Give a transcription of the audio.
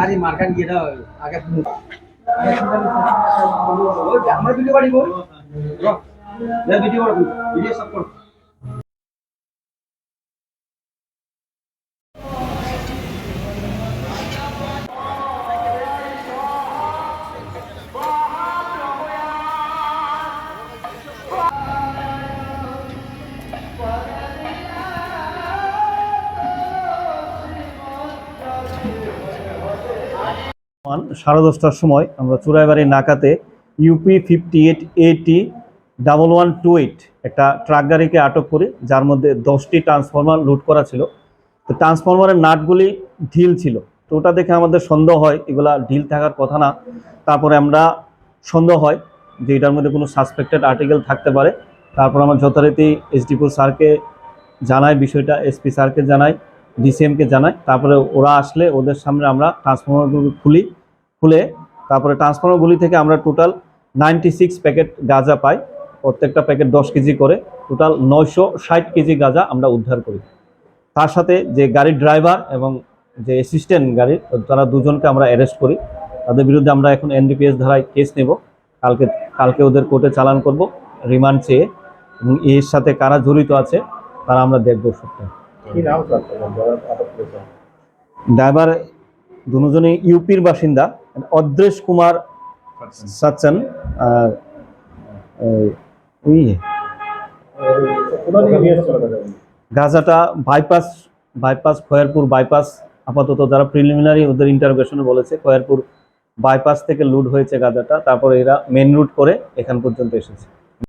আরে মার্কান গিয়ে দাও আগে আমার ভিডিও বাড়ি করো ভিডিও সব করো। সাড়ে দশটার সময় আমরা Churaibari নাকাতে UP fifty eight AT double one two eight একটা ট্রাক গাড়িকে আটক করি, যার মধ্যে দশটি ট্রান্সফরমার লুট করা ছিল। তো ট্রান্সফরমারের নাটগুলি ঢিল ছিল। তো ওটা দেখে আমাদের সন্দেহ হয়, এগুলা ঢিল থাকার কথা না। তারপরে আমরা সন্দেহ হয় যে এটার মধ্যে কোনো সাসপেক্টেড আর্টিকেল থাকতে পারে। তারপর আমরা যথারীতি এসডিপুর স্যারকে জানাই, বিষয়টা এসপি স্যারকে জানাই ডিসিএমকে জানাই। তারপরে ওরা আসলে ওদের সামনে আমরা ট্রান্সফরমারগুলো খুলি। খুলে তারপরে ট্রান্সফরমারগুলি থেকে আমরা টোটাল নাইনটি সিক্স প্যাকেট গাঁজা পাই। প্রত্যেকটা প্যাকেট দশ কেজি করে। টোটাল নয়শো ষাট কেজি গাঁজা আমরা উদ্ধার করি। তার সাথে যে গাড়ির ড্রাইভার এবং যে অ্যাসিস্ট্যান্ট গাড়ির তারা দুজনকে আমরা অ্যারেস্ট করি। তাদের বিরুদ্ধে আমরা এখন এনডিপিএস ধারায় কেস নেব। কালকে কালকে ওদের কোর্টে চালান করব রিমান্ড চেয়ে। এবং এর সাথে কারা জড়িত আছে তারা আমরা দেখব করেছেন ড্রাইভার দুজনেই ইউপির বাসিন্দা। অদ্রেশ কুমার সাচ্চান আর গাজাটা বাইপাস বাইপাস খয়ারপুর বাইপাস আপাতত যারা প্রিলিমিনারি ওদের ইন্টারভেশনে বলেছে খয়ারপুর বাইপাস থেকে লুট হয়েছে গাজাটা তারপরে এরা মেন রুট করে এখান পর্যন্ত এসেছে।